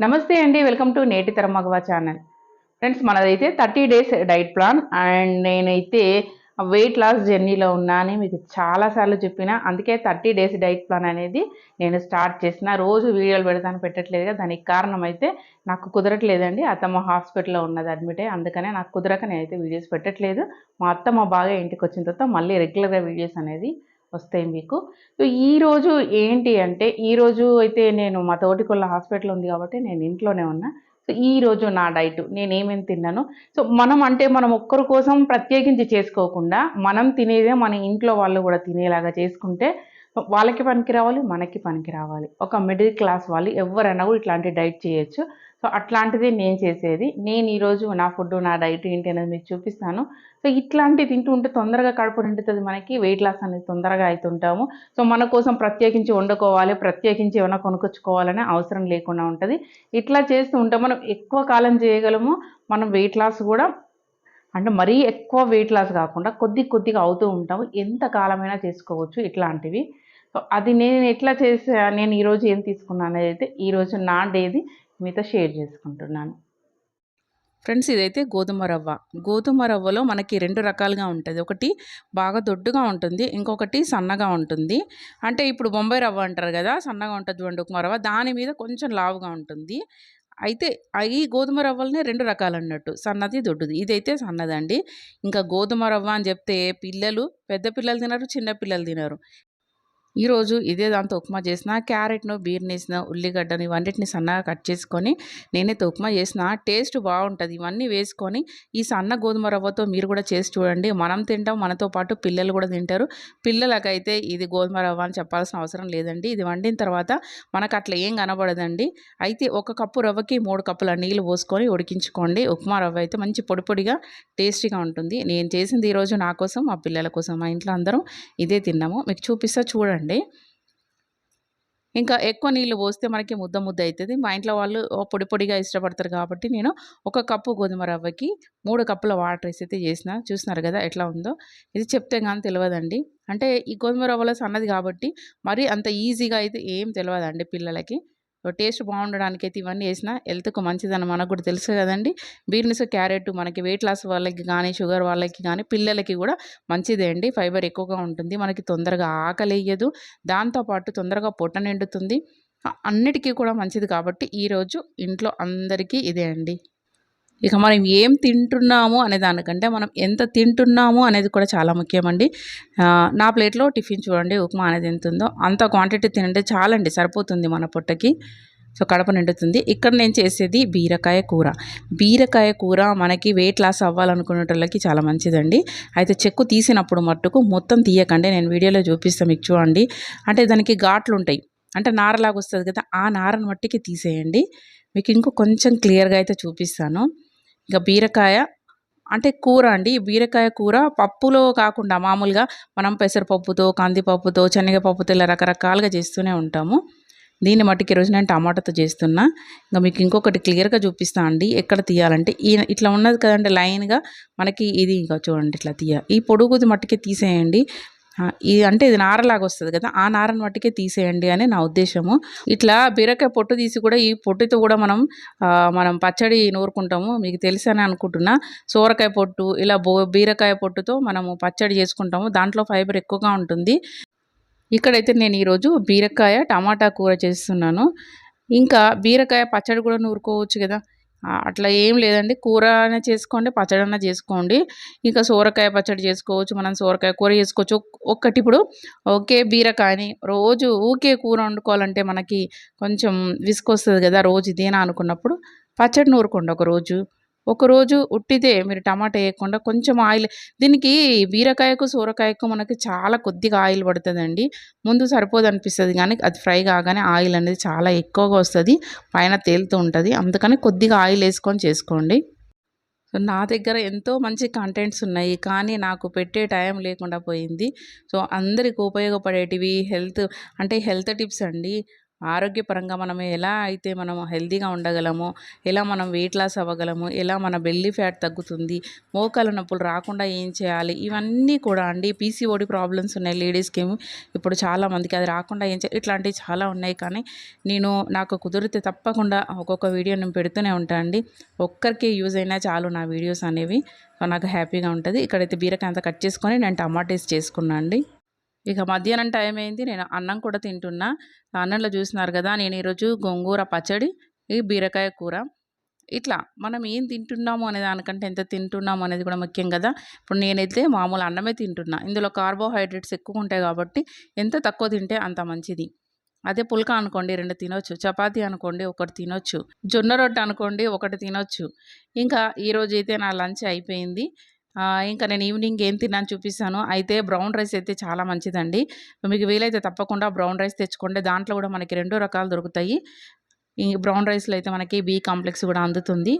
నమస్తే అండి welcome to నేటి తరమగవా channel. Friends మనదైతే thirty days diet plan and నేనైతే వెయిట్ లాస్ జర్నీలో ఉన్నానని మీకు చాలాసార్లు చెప్పిన అందుకే థర్టీ డేస్ డైట్ ప్లాన్ అనేది నేను స్టార్ట్ చేసిన. రోజు వీడియోలు పెడతాను పెట్టట్లేదుగా దానికి కారణం అయితే నాకు కుదరట్లేదండి. అత్తమ్మ హాస్పిటల్లో ఉన్నది అడ్మిట్ అయ్యి అందుకనే నాకు కుదరక నేనైతే వీడియోస్ పెట్టట్లేదు. మా అత్తమ్మ బాగా ఇంటికి వచ్చిన తర్వాత మళ్ళీ రెగ్యులర్గా వీడియోస్ అనేది వస్తాయి మీకు. సో ఈరోజు ఏంటి అంటే ఈరోజు అయితే నేను మా తోటికొల్ల హాస్పిటల్ ఉంది కాబట్టి నేను ఇంట్లోనే ఉన్నా. సో ఈ రోజు నా డైట్ నేనేమేమి తిన్నాను. సో మనం అంటే మనం ఒక్కరి కోసం ప్రత్యేకించి చేసుకోకుండా మనం తినేదే మన ఇంట్లో వాళ్ళు కూడా తినేలాగా చేసుకుంటే వాళ్ళకి పనికి రావాలి మనకి పనికి రావాలి. ఒక మిడిల్ క్లాస్ వాళ్ళు ఎవరైనా కూడా ఇట్లాంటి డైట్ చేయొచ్చు. సో అట్లాంటిది నేను చేసేది. నేను ఈరోజు నా ఫుడ్ నా డైట్ ఏంటి అనేది మీకు చూపిస్తాను. సో ఇట్లాంటివి తింటూ ఉంటే తొందరగా కడుపు నిండుతుంది మనకి. వెయిట్ లాస్ అనేది తొందరగా అవుతుంటాము సో మన కోసం ప్రత్యేకించి వండుకోవాలి ప్రత్యేకించి ఏమైనా కొనుక్కొచ్చుకోవాలనే అవసరం లేకుండా ఉంటుంది. ఇట్లా చేస్తూ ఉంటే మనం ఎక్కువ కాలం చేయగలము. మనం వెయిట్ లాస్ కూడా అంటే మరీ ఎక్కువ వెయిట్ లాస్ కాకుండా కొద్ది కొద్దిగా అవుతూ ఉంటాము. ఎంత కాలమైనా చేసుకోవచ్చు ఇట్లాంటివి. అది నేను ఎట్లా చేసా నేను ఈరోజు ఏం తీసుకున్నాను అనేది అయితే ఈరోజు నా డేది మీతో షేర్ చేసుకుంటున్నాను. ఫ్రెండ్స్ ఇదైతే గోధుమ రవ్వ. గోధుమ రవ్వలో మనకి రెండు రకాలుగా ఉంటుంది. ఒకటి బాగా దొడ్డుగా ఉంటుంది ఇంకొకటి సన్నగా ఉంటుంది. అంటే ఇప్పుడు బొంబాయి రవ్వ అంటారు కదా సన్నగా ఉంటుంది చూడండి ఉప్మా రవ్వ. దాని మీద కొంచెం లావుగా ఉంటుంది. అయితే ఈ గోధుమ రవ్వలనే రెండు రకాలు అన్నట్టు. సన్నది దొడ్డుది. ఇదైతే సన్నదండి. ఇంకా గోధుమ రవ్వ అని చెప్తే పిల్లలు పెద్ద పిల్లలు తినరు చిన్న పిల్లలు తినరు. ఈరోజు ఇదే దాంతో ఉప్మా చేసిన క్యారెట్ను బీర్నీస్ను ఉల్లిగడ్డను ఇవన్నిటిని సన్నగా కట్ చేసుకొని నేనైతే ఉప్మా చేసిన. టేస్ట్ బాగుంటుంది. ఇవన్నీ వేసుకొని ఈ సన్న గోధుమ రవ్వతో మీరు కూడా చేసి చూడండి. మనం తింటాం మనతో పాటు పిల్లలు కూడా తింటారు. పిల్లలకైతే ఇది గోధుమ రవ్వ అని చెప్పాల్సిన అవసరం లేదండి. ఇది వండిన తర్వాత మనకు అట్లా ఏం కనబడదండి. అయితే ఒక కప్పు రవ్వకి మూడు కప్పుల నీళ్ళు పోసుకొని ఉడికించుకోండి. ఉప్మా రవ్వ అయితే మంచి పొడి పొడిగా టేస్టీగా ఉంటుంది. నేను చేసింది ఈరోజు నా కోసం మా పిల్లల కోసం మా ఇంట్లో అందరం ఇదే తిన్నాము. మీకు చూపిస్తా చూడండి. అండి ఇంకా ఎక్కువ నీళ్ళు పోస్తే మనకి ముద్ద ముద్ద అవుతుంది మా ఇంట్లో వాళ్ళు పొడి పొడిగా ఇష్టపడతారు కాబట్టి నేను ఒక కప్పు గోధుమ రవ్వకి మూడు కప్పుల వాటర్ వేసి అయితే చేసిన చూసినారు కదా ఎట్లా ఉందో? ఇది చెప్తే కానీ తెలియదండి అంటే ఈ గోధుమ రవ్వలో సన్నది కాబట్టి మరి అంత ఈజీగా అయితే ఏం తెలియదండి పిల్లలకి. టేస్ట్ బాగుండడానికైతే ఇవన్నీ వేసిన హెల్త్కు మంచిదని మనకు కూడా తెలుసు కదండి. బీన్స్ క్యారెట్ మనకి వెయిట్ లాస్ వాళ్ళకి కానీ షుగర్ వాళ్ళకి కానీ పిల్లలకి కూడా మంచిదే అండి. ఫైబర్ ఎక్కువగా ఉంటుంది. మనకి తొందరగా ఆకలి వేయదు. దాంతోపాటు తొందరగా పొట్ట నిండుతుంది. అన్నిటికీ కూడా మంచిది కాబట్టి ఈరోజు ఇంట్లో అందరికీ ఇదే అండి. ఇక మనం ఏం తింటున్నాము అనే దానికంటే మనం ఎంత తింటున్నాము అనేది కూడా చాలా ముఖ్యమండి. నా ప్లేట్లో టిఫిన్ చూడండి ఉప్మా అనేది ఎంత ఉందో అంత క్వాంటిటీ తినంటే చాలండి సరిపోతుంది మన పొట్టకి. సో కడప నిండుతుంది. ఇక్కడ నేను చేసేది బీరకాయ కూర. బీరకాయ కూర మనకి వెయిట్ లాస్ అవ్వాలనుకునేటోళ్ళకి చాలా మంచిదండి. అయితే చెక్కు తీసినప్పుడు మట్టుకు మొత్తం తీయకండి. నేను వీడియోలో చూపిస్తాను మీకు చూడండి. అంటే దానికి ఘాట్లు ఉంటాయి. అంటే నారలాగా వస్తుంది కదా ఆ నారను మట్టికి తీసేయండి. మీకు ఇంకో కొంచెం క్లియర్గా అయితే చూపిస్తాను. ఇంకా బీరకాయ అంటే కూర అండి. బీరకాయ కూర పప్పులో కాకుండా మామూలుగా మనం పెసరపప్పుతో కందిపప్పుతో శనగపప్పుతో ఇలా రకరకాలుగా చేస్తూనే ఉంటాము. దీన్ని మట్టుకి ఈరోజు నేను టమాటాతో చేస్తున్నా. ఇంకా మీకు ఇంకొకటి క్లియర్గా చూపిస్తా అండి. ఎక్కడ తీయాలంటే ఈ ఇట్లా ఉన్నది కదండి లైన్గా మనకి ఇది ఇంకా చూడండి ఇట్లా తీయ ఈ పొడుగుది మట్టుకే తీసేయండి. ఇది అంటే ఇది నారలాగా వస్తుంది కదా ఆ నారని మట్టికే తీసేయండి అని నా ఉద్దేశము. ఇట్లా బీరకాయ పొట్టు తీసి కూడా ఈ పొట్టుతో కూడా మనం మనం పచ్చడి నూరుకుంటాము. మీకు తెలుసని అనుకుంటున్నా. సోరకాయ పొట్టు ఇలా బో బీరకాయ పొట్టుతో మనము పచ్చడి చేసుకుంటాము. దాంట్లో ఫైబర్ ఎక్కువగా ఉంటుంది. ఇక్కడైతే నేను ఈరోజు బీరకాయ టమాటా కూర చేస్తున్నాను. ఇంకా బీరకాయ పచ్చడి కూడా నూరుకోవచ్చు కదా. అట్లా ఏం లేదండి. కూర అయినా చేసుకోండి పచ్చడి అయినా చేసుకోండి. ఇంకా సోరకాయ పచ్చడి చేసుకోవచ్చు మనం సోరకాయ కూర చేసుకోవచ్చు. ఒక్కటి ఇప్పుడు ఒకే బీరకాయని రోజు ఊకే కూర వండుకోవాలంటే మనకి కొంచెం విసుకొస్తుంది కదా రోజు ఇదేనా అనుకున్నప్పుడు పచ్చడి నూరుకోండి ఒక రోజు. ఒకరోజు ఉట్టితే మీరు టమాటా వేయకుండా కొంచెం ఆయిల్ దీనికి బీరకాయకు సూరకాయకు మనకి చాలా కొద్దిగా ఆయిల్ పడుతుందండి. ముందు సరిపోదు అనిపిస్తుంది కానీ అది ఫ్రై కాగానే ఆయిల్ అనేది చాలా ఎక్కువగా వస్తుంది పైన తేలుతూ ఉంటుంది. అందుకని కొద్దిగా ఆయిల్ వేసుకొని చేసుకోండి. సో నా దగ్గర ఎంతో మంచి కంటెంట్స్ ఉన్నాయి కానీ నాకు పెట్టే టైం లేకుండా పోయింది. సో అందరికి ఉపయోగపడేటివి హెల్త్ అంటే హెల్త్ టిప్స్ అండి. ఆరోగ్యపరంగా మనం ఎలా అయితే మనం హెల్తీగా ఉండగలమో ఎలా మనం వెయిట్ లాస్ అవ్వగలము ఎలా మన బెల్లీ ఫ్యాట్ తగ్గుతుంది మోకాల నొప్పులు రాకుండా ఏం చేయాలి ఇవన్నీ కూడా అండి పీసీఓడి ప్రాబ్లమ్స్ ఉన్నాయి లేడీస్కి ఇప్పుడు చాలా మందికి అది రాకుండా ఏం చేయాలి ఇట్లాంటివి చాలా ఉన్నాయి కానీ నేను నాకు కుదిరితే తప్పకుండా ఒక్కొక్క వీడియో నేను పెడుతూనే ఉంటాను అండి. ఒక్కరికి యూజ్ అయినా చాలు నా వీడియోస్ అనేవి. నాకు హ్యాపీగా ఉంటుంది. ఇక్కడైతే బీరకాయ అంతా కట్ చేసుకొని నేను టమాటేస్ చేసుకున్నాను అండి. ఇక మధ్యాహ్నం టైం అయింది. నేను అన్నం కూడా తింటున్నా. అన్నంలో చూసినారు కదా నేను ఈరోజు గోంగూర పచ్చడి ఈ బీరకాయ కూర. ఇట్లా మనం ఏం తింటున్నాము అనే దానికంటే ఎంత తింటున్నాము అనేది కూడా ముఖ్యం కదా. ఇప్పుడు నేనైతే మామూలు అన్నమే తింటున్నా. ఇందులో కార్బోహైడ్రేట్స్ ఎక్కువ ఉంటాయి కాబట్టి ఎంత తక్కువ తింటే అంత మంచిది. అదే పుల్క అనుకోండి రెండు తినొచ్చు. చపాతీ అనుకోండి ఒకటి తినొచ్చు. జొన్న రొట్టె అనుకోండి ఒకటి తినొచ్చు. ఇంకా ఈరోజు అయితే నా లంచ్ అయిపోయింది. ఇంకా నేను ఈవినింగ్ ఏం తిన్నాను చూపిస్తాను. అయితే బ్రౌన్ రైస్ అయితే చాలా మంచిదండి. మీకు వీలైతే తప్పకుండా బ్రౌన్ రైస్ తెచ్చుకోండి. దాంట్లో కూడా మనకి రెండు రకాలు దొరుకుతాయి. ఈ బ్రౌన్ రైస్లో అయితే మనకి బి కాంప్లెక్స్ కూడా అందుతుంది.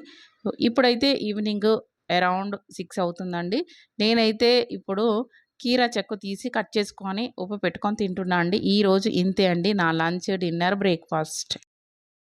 ఇప్పుడైతే ఈవినింగ్ అరౌండ్ సిక్స్ అవుతుందండి. నేనైతే ఇప్పుడు కీరా చెక్కు తీసి కట్ చేసుకొని ఉప్పు పెట్టుకొని తింటున్నా అండి. ఈరోజు ఇంతే అండి. నా లంచ్ డిన్నర్ బ్రేక్ఫాస్ట్.